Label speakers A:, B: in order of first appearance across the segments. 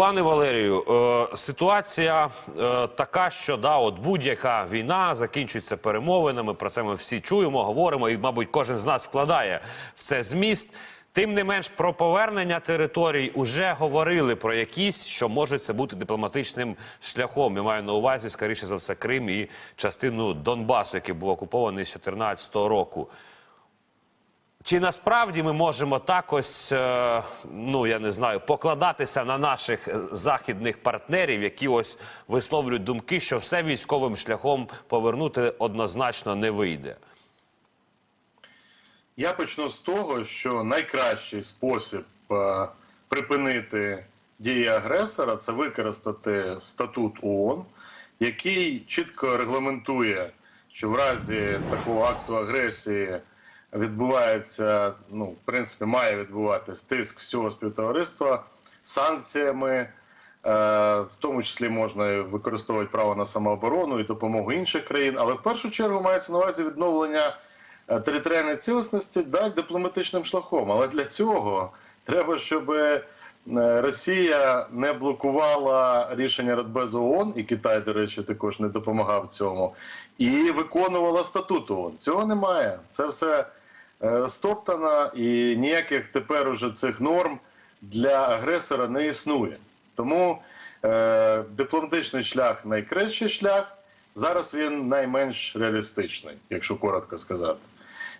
A: Пане Валерію, е, ситуація е, така, що да, от будь-яка війна закінчується перемовинами. Про це ми всі чуємо, говоримо, і, мабуть, кожен з нас вкладає в це зміст. Тим не менш, про повернення територій уже говорили про якісь, що можуть це бути дипломатичним шляхом. Я маю на увазі, скоріше за все, Крим і частину Донбасу, який був окупований з 2014 року. Чи насправді ми можемо так ось, е, ну я не знаю, покладатися на наших е, західних партнерів, які ось висловлюють думки, що все військовим шляхом повернути однозначно не вийде?
B: Я почну з того, що найкращий спосіб е, припинити дії агресора це використати статут ООН, який чітко регламентує, що в разі такого акту агресії відбувається, ну, в принципі, має відбуватись тиск всього співтовариства санкціями. Е, В тому числі можна використовувати право на самооборону і допомогу інших країн, але в першу чергу мається на увазі відновлення е, територіальної цілісності да, дипломатичним шляхом. Але для цього треба, щоб е, Росія не блокувала рішення Радбезу ООН, і Китай, до речі, також не допомагав цьому, і виконувала статут ООН. Цього немає. Це все е, розтоптано, і ніяких тепер уже цих норм для агресора не існує. Тому е, дипломатичний шлях найкращий шлях. Зараз він найменш реалістичний, якщо коротко сказати.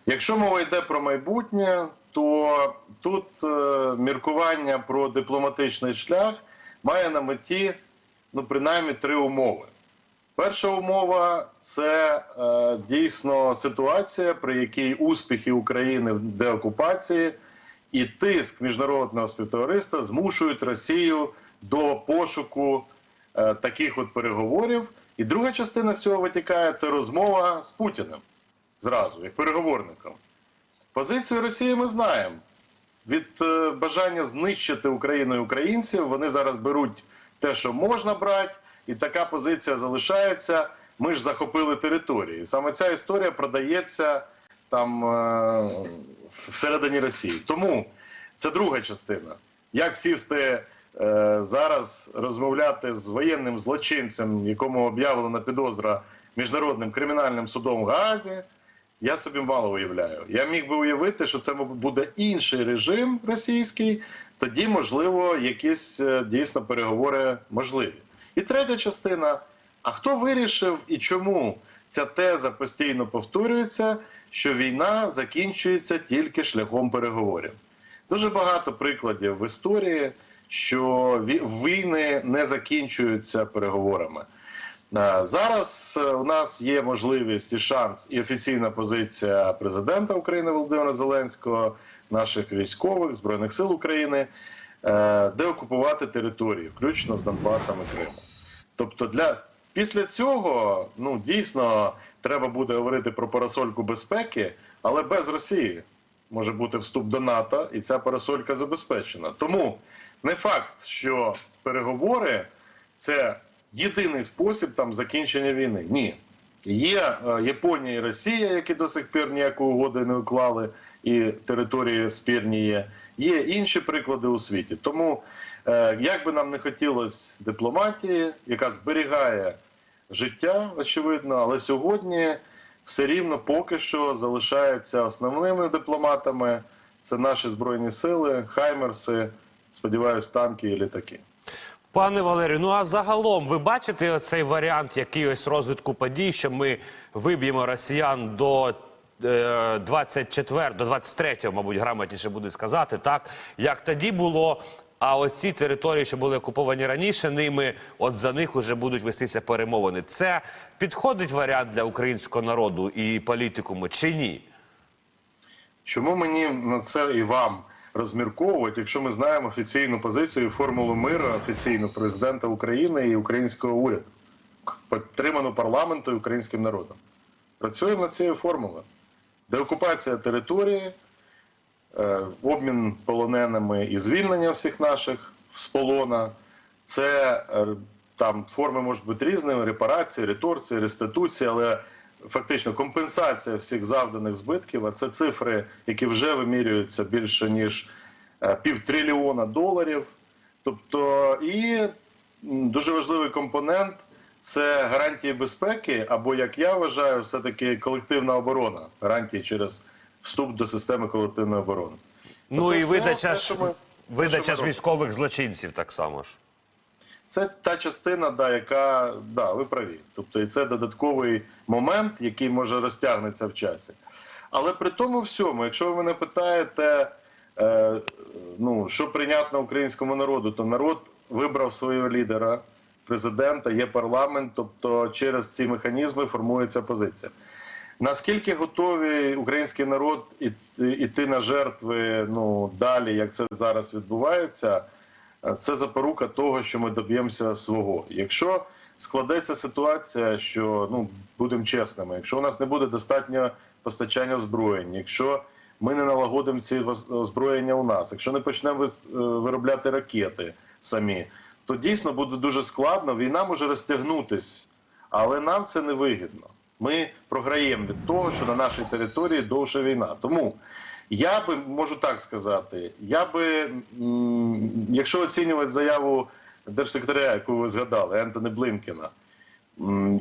B: Якщо мова йде про майбутнє, то тут е, міркування про дипломатичний шлях має на меті ну, принаймні три умови. Перша умова це е, дійсно ситуація, при якій успіхи України в деокупації і тиск міжнародного співтовариства змушують Росію до пошуку е, таких от переговорів. І друга частина з цього витікає це розмова з Путіним зразу, як переговорником. Позицію Росії ми знаємо. Від е, бажання знищити Україну і українців вони зараз беруть те, що можна брати, і така позиція залишається. Ми ж захопили території. Саме ця історія продається там е, всередині Росії. Тому це друга частина. Як сісти е, зараз розмовляти з воєнним злочинцем, якому об'явлена підозра міжнародним кримінальним судом в Гаазі, я собі мало уявляю. Я міг би уявити, що це буде інший режим російський, тоді, можливо, якісь е, дійсно переговори можливі. І третя частина: а хто вирішив і чому ця теза постійно повторюється, що війна закінчується тільки шляхом переговорів? Дуже багато прикладів в історії, що війни не закінчуються переговорами. Зараз е, у нас є можливість і шанс, і офіційна позиція президента України Володимира Зеленського, наших військових збройних сил України, де окупувати території, включно з Донбасом і Кримом. Тобто, для після цього ну дійсно треба буде говорити про парасольку безпеки, але без Росії може бути вступ до НАТО, і ця парасолька забезпечена. Тому не факт, що переговори це єдиний спосіб там закінчення війни. Ні. Є е, Японія і Росія, які до сих пір ніякої угоди не уклали, і території спірні є. Є інші приклади у світі. Тому, е, як би нам не хотілося дипломатії, яка зберігає життя, очевидно, але сьогодні все рівно поки що залишається основними дипломатами. Це наші збройні сили, хаймерси, сподіваюсь, танки і літаки.
A: Пане Валерію, ну а загалом ви бачите цей варіант якийсь розвитку подій, що ми виб'ємо росіян до 24, до 23, мабуть, грамотніше буде сказати, так як тоді було. А оці території, що були окуповані раніше, ними, от за них вже будуть вестися перемовини. Це підходить варіант для українського народу і політикуму чи ні?
B: Чому мені на це і вам розмірковувати, якщо ми знаємо офіційну позицію формулу миру офіційну президента України і українського уряду, підтриману парламентом і українським народом? Працюємо над цією формулою. Деокупація території, е, обмін полоненими і звільнення всіх наших з полона. Це е, там форми можуть бути різними: репарації, реторції, реституції, але фактично компенсація всіх завданих збитків. А це цифри, які вже вимірюються більше ніж е, півтрильйона доларів. Тобто, і дуже важливий компонент це гарантії безпеки, або як я вважаю, все-таки колективна оборона, гарантії через вступ до системи колективної оборони.
A: Ну
B: Оце
A: і
B: все
A: видача ж
B: ми-
A: видача ж військових злочинців так само ж.
B: Це та частина, да, яка да, ви праві. Тобто, і це додатковий момент, який може розтягнеться в часі. Але при тому всьому, якщо ви мене питаєте, е, ну що прийнятно українському народу, то народ вибрав свого лідера, президента, є парламент, тобто через ці механізми формується позиція. Наскільки готовий український народ іти, на жертви ну далі, як це зараз відбувається? Це запорука того, що ми доб'ємося свого. Якщо складеться ситуація, що ну будемо чесними, якщо у нас не буде достатньо постачання озброєнь, якщо ми не налагодимо ці озброєння у нас, якщо не почнемо е, виробляти ракети самі, то дійсно буде дуже складно. Війна може розтягнутись, але нам це не вигідно. Ми програємо від того, що на нашій території довша війна. Тому я би можу так сказати, я би, якщо оцінювати заяву держсекретаря, яку ви згадали, Ентоні Блинкена,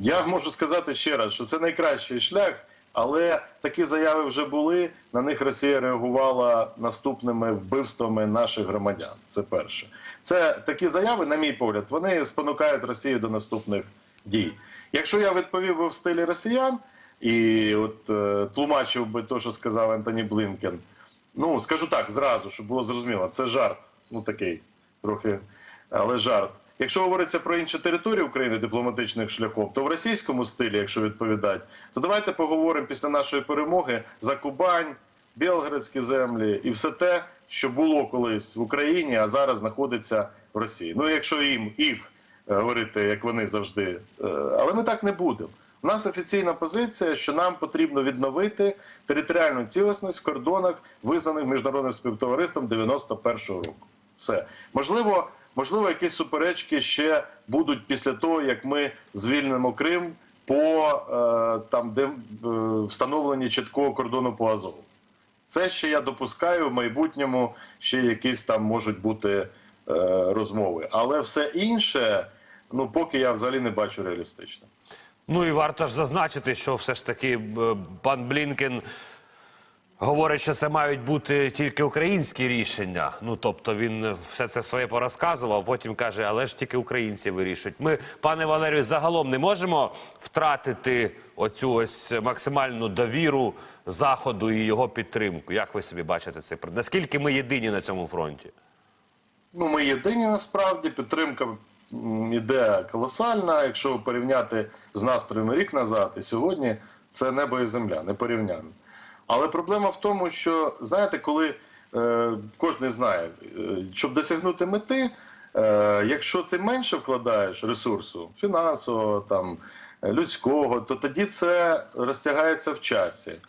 B: я можу сказати ще раз, що це найкращий шлях, але такі заяви вже були. На них Росія реагувала наступними вбивствами наших громадян. Це перше. Це такі заяви, на мій погляд, вони спонукають Росію до наступних дій. Якщо я відповів би в стилі росіян і от е, тлумачив би те, що сказав Ентоні Блинкен, ну скажу так зразу, щоб було зрозуміло, це жарт. Ну такий трохи, але жарт. Якщо говориться про інші території України дипломатичним шляхом, то в російському стилі, якщо відповідати, то давайте поговоримо після нашої перемоги за Кубань, Білгородські землі і все те, що було колись в Україні, а зараз знаходиться в Росії. Ну, якщо їм їх е, говорити, як вони завжди, е, але ми так не будемо. У нас офіційна позиція, що нам потрібно відновити територіальну цілісність в кордонах, визнаних міжнародним співтовариством 91-го року. Все можливо, можливо, якісь суперечки ще будуть після того, як ми звільнимо Крим по е, там, де е, встановлені чіткого кордону по Азову. Це ще я допускаю в майбутньому ще якісь там можуть бути е, розмови. Але все інше, ну поки я взагалі не бачу реалістично.
A: Ну і варто ж зазначити, що все ж таки пан Блінкен говорить, що це мають бути тільки українські рішення. Ну тобто він все це своє порозказував, потім каже, але ж тільки українці вирішують. Ми, пане Валерію, загалом не можемо втратити оцю ось максимальну довіру заходу і його підтримку. Як ви собі бачите цей? Наскільки ми єдині на цьому фронті?
B: Ну, ми єдині насправді. Підтримка іде колосальна. Якщо порівняти з настроями рік назад і сьогодні, це небо і земля, не порівняно. Але проблема в тому, що знаєте, коли е, кожен знає, е, щоб досягнути мети, е, якщо ти менше вкладаєш ресурсу фінансового, там, людського, то тоді це розтягається в часі.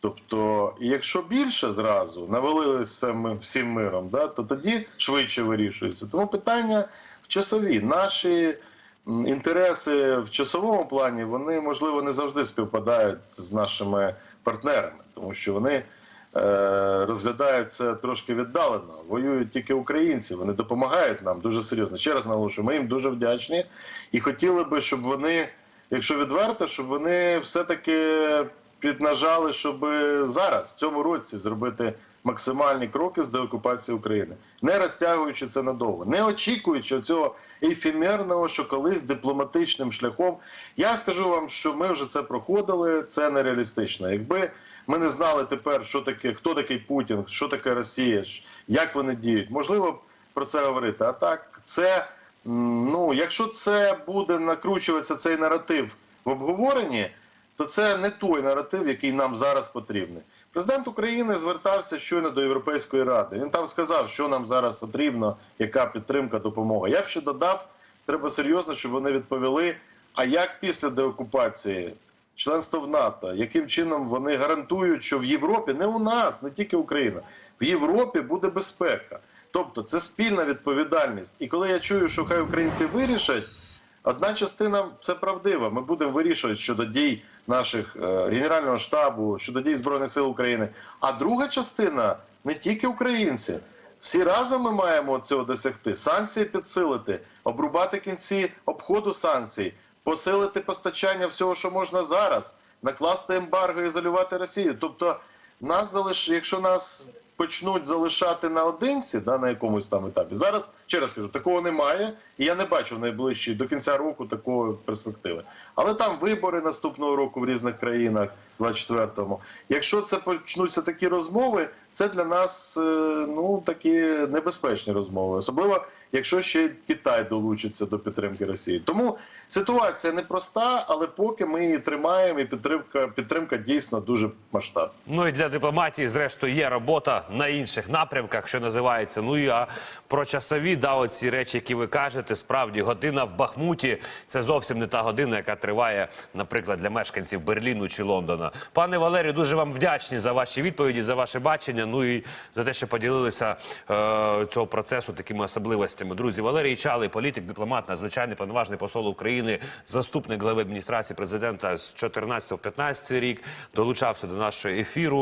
B: Тобто, якщо більше зразу навалилися ми всім миром, да, то тоді швидше вирішується. Тому питання в часові. Наші інтереси в часовому плані вони можливо не завжди співпадають з нашими партнерами, тому що вони е, розглядають трошки віддалено. Воюють тільки українці, вони допомагають нам дуже серйозно. Ще раз наголошую, ми їм дуже вдячні і хотіли би, щоб вони, якщо відверто, щоб вони все-таки піднажали, щоб зараз, в цьому році, зробити максимальні кроки з деокупації України, не розтягуючи це надовго, не очікуючи цього ефемерного, що колись дипломатичним шляхом. Я скажу вам, що ми вже це проходили, це нереалістично. Якби ми не знали тепер, що таке, хто такий Путін, що таке Росія, як вони діють, можливо про це говорити. А так, це ну, якщо це буде накручуватися цей наратив в обговоренні то це не той наратив, який нам зараз потрібний. Президент України звертався щойно до Європейської ради. Він там сказав, що нам зараз потрібно, яка підтримка, допомога. Я б ще додав, треба серйозно, щоб вони відповіли. А як після деокупації членство в НАТО, яким чином вони гарантують, що в Європі, не у нас, не тільки Україна, в Європі буде безпека. Тобто це спільна відповідальність. І коли я чую, що хай українці вирішать. Одна частина це правдива. Ми будемо вирішувати щодо дій наших е, генерального штабу, щодо дій збройних сил України. А друга частина не тільки українці. Всі разом ми маємо цього досягти. Санкції підсилити, обрубати кінці обходу санкцій, посилити постачання всього, що можна зараз, накласти ембарго, ізолювати Росію. Тобто, нас залиш, якщо нас почнуть залишати наодинці, да, на якомусь там етапі. Зараз ще раз кажу, такого немає, і я не бачу найближчі до кінця року такої перспективи. Але там вибори наступного року в різних країнах, 24-му. Якщо це почнуться такі розмови, це для нас е, ну такі небезпечні розмови, особливо якщо ще Китай долучиться до підтримки Росії. Тому ситуація непроста, але поки ми її тримаємо, і підтримка підтримка дійсно дуже масштабна.
A: Ну і для дипломатії, зрештою, є робота на інших напрямках, що називається. Ну і а про часові, да, оці речі, які ви кажете, справді година в Бахмуті це зовсім не та година, яка триває, наприклад, для мешканців Берліну чи Лондона. Пане Валерію, дуже вам вдячні за ваші відповіді, за ваше бачення. Ну і за те, що поділилися е, цього процесу такими особливостями. Друзі, Валерій Чалий, політик, дипломат, надзвичайний повноважний посол України, заступник глави адміністрації президента з 14-15 рік, долучався до нашого ефіру.